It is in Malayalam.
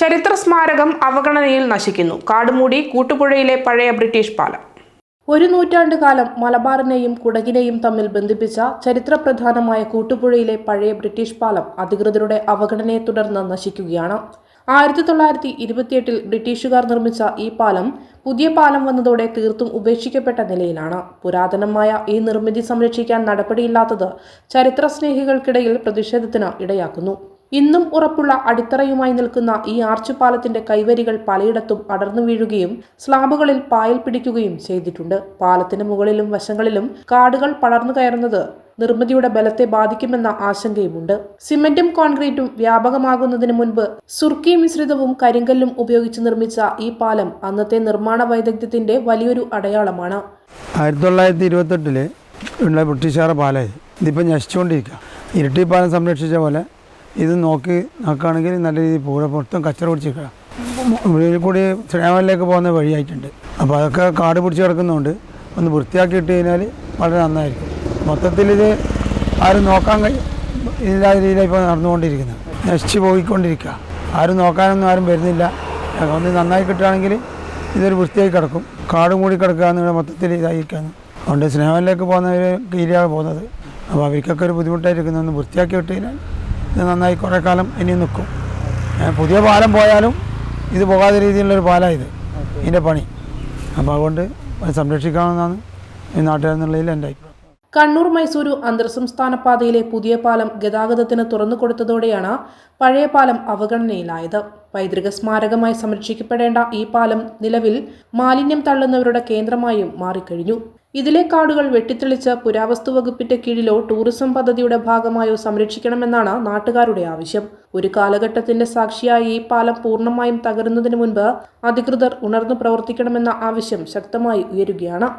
ചരിത്ര സ്മാരകം അവഗണനയിൽ നശിക്കുന്നു. കാടുമൂടി കൂട്ടുപുഴയിലെ പഴയ ബ്രിട്ടീഷ് പാലം. ഒരു നൂറ്റാണ്ട് കാലം മലബാറിനെയും കുടകിനെയും തമ്മിൽ ബന്ധിപ്പിച്ച ചരിത്രപ്രധാനമായ കൂട്ടുപുഴയിലെ പഴയ ബ്രിട്ടീഷ് പാലം അധികൃതരുടെ അവഗണനയെ തുടർന്ന് നശിക്കുകയാണ്. ആയിരത്തി തൊള്ളായിരത്തി ഇരുപത്തിയെട്ടിൽ ബ്രിട്ടീഷുകാർ നിർമ്മിച്ച ഈ പാലം പുതിയ പാലം വന്നതോടെ തീർത്തും ഉപേക്ഷിക്കപ്പെട്ട നിലയിലാണ്. പുരാതനമായ ഈ നിർമ്മിതി സംരക്ഷിക്കാൻ നടപടിയില്ലാത്തത് ചരിത്രസ്നേഹികൾക്കിടയിൽ പ്രതിഷേധത്തിന് ഇടയാക്കുന്നു. ഇന്നും ഉറപ്പുള്ള അടിത്തറയുമായി നിൽക്കുന്ന ഈ ആർച്ച് പാലത്തിന്റെ കൈവരികൾ പലയിടത്തും അടർന്നു വീഴുകയും സ്ലാബുകളിൽ പായൽ പിടിക്കുകയും ചെയ്തിട്ടുണ്ട്. പാലത്തിന് മുകളിലും വശങ്ങളിലും കാടുകൾ പടർന്നു കയറുന്നത് നിർമ്മിതിയുടെ ബലത്തെ ബാധിക്കുമെന്ന ആശങ്കയുമുണ്ട്. സിമന്റും കോൺക്രീറ്റും വ്യാപകമാകുന്നതിന് മുൻപ് സുർക്കി മിശ്രിതവും കരിങ്കല്ലും ഉപയോഗിച്ച് നിർമ്മിച്ച ഈ പാലം അന്നത്തെ നിർമ്മാണ വൈദഗ്ധ്യത്തിന്റെ വലിയൊരു അടയാളമാണ്. ആയിരത്തി തൊള്ളായിരത്തി ഇരുപത്തെട്ടിൽ ബ്രിട്ടീഷുകാരുടെ പാലം ഇതിപ്പോൾ നശിച്ചുകൊണ്ടിരിക്കുക ഇരട്ടി പാലം സംരക്ഷിച്ച പോലെ ഇത് നോക്കി നോക്കുകയാണെങ്കിൽ നല്ല രീതിയിൽ പൂഴ മൊത്തം കച്ചറ പിടിച്ചിരിക്കുക ഇതിൽ കൂടി ശ്രേമലിലേക്ക് പോകുന്ന വഴിയായിട്ടുണ്ട്. അപ്പോൾ അതൊക്കെ കാട് പിടിച്ച് കിടക്കുന്നതുകൊണ്ട് ഒന്ന് വൃത്തിയാക്കി ഇട്ട് കഴിഞ്ഞാൽ വളരെ നന്നായിരിക്കും. മൊത്തത്തിൽ ഇത് ആരും നോക്കാൻ ഇല്ലാത്ത രീതിയിലാണ് ഇപ്പോൾ നടന്നുകൊണ്ടിരിക്കുന്നത് നശിച്ച് പോയിക്കൊണ്ടിരിക്കുക. ആരും നോക്കാനൊന്നും ആരും വരുന്നില്ല. ഒന്ന് നന്നായി കിട്ടുകയാണെങ്കിൽ ഇതൊരു വൃത്തിയായി കിടക്കും. കാടും കൂടി കിടക്കുക എന്നുള്ള മൊത്തത്തിൽ ഇതായിരിക്കാന്ന് അതുകൊണ്ട് സ്നേഹമിലേക്ക് പോകുന്നവർ കീരിയാണ് പോകുന്നത്. അപ്പോൾ അവർക്കൊക്കെ ഒരു ബുദ്ധിമുട്ടായിരിക്കുന്നു. ഒന്ന് വൃത്തിയാക്കി വിട്ട് ഇത് നന്നായി കുറേ കാലം ഇനി നിൽക്കും. പുതിയ പാലം പോയാലും ഇത് പോകാത്ത രീതിയിലുള്ളൊരു പാലമാണ് ഇത്. ഇതിന്റെ പണി. അപ്പോൾ അതുകൊണ്ട് അത് സംരക്ഷിക്കണമെന്നാണ് ഈ നാട്ടുകാരെന്നുള്ളതിൽ എന്റെ അഭിപ്രായം. കണ്ണൂർ മൈസൂരു അന്തർ സംസ്ഥാന പാതയിലെ പുതിയ പാലം ഗതാഗതത്തിന് തുറന്നു കൊടുത്തതോടെയാണ് പഴയ പാലം അവഗണനയിലായത്. പൈതൃക സ്മാരകമായി സംരക്ഷിക്കപ്പെടേണ്ട ഈ പാലം നിലവിൽ മാലിന്യം തള്ളുന്നവരുടെ കേന്ദ്രമായും മാറിക്കഴിഞ്ഞു. ഇതിലെ കാടുകൾ വെട്ടിത്തെളിച്ച് പുരാവസ്തു വകുപ്പിന്റെ കീഴിലോ ടൂറിസം പദ്ധതിയുടെ ഭാഗമായോ സംരക്ഷിക്കണമെന്നാണ് നാട്ടുകാരുടെ ആവശ്യം. ഒരു കാലഘട്ടത്തിന്റെ സാക്ഷിയായി ഈ പാലം പൂർണമായും തകരുന്നതിന് മുൻപ് അധികൃതർ ഉണർന്നു പ്രവർത്തിക്കണമെന്ന ആവശ്യം ശക്തമായി ഉയരുകയാണ്.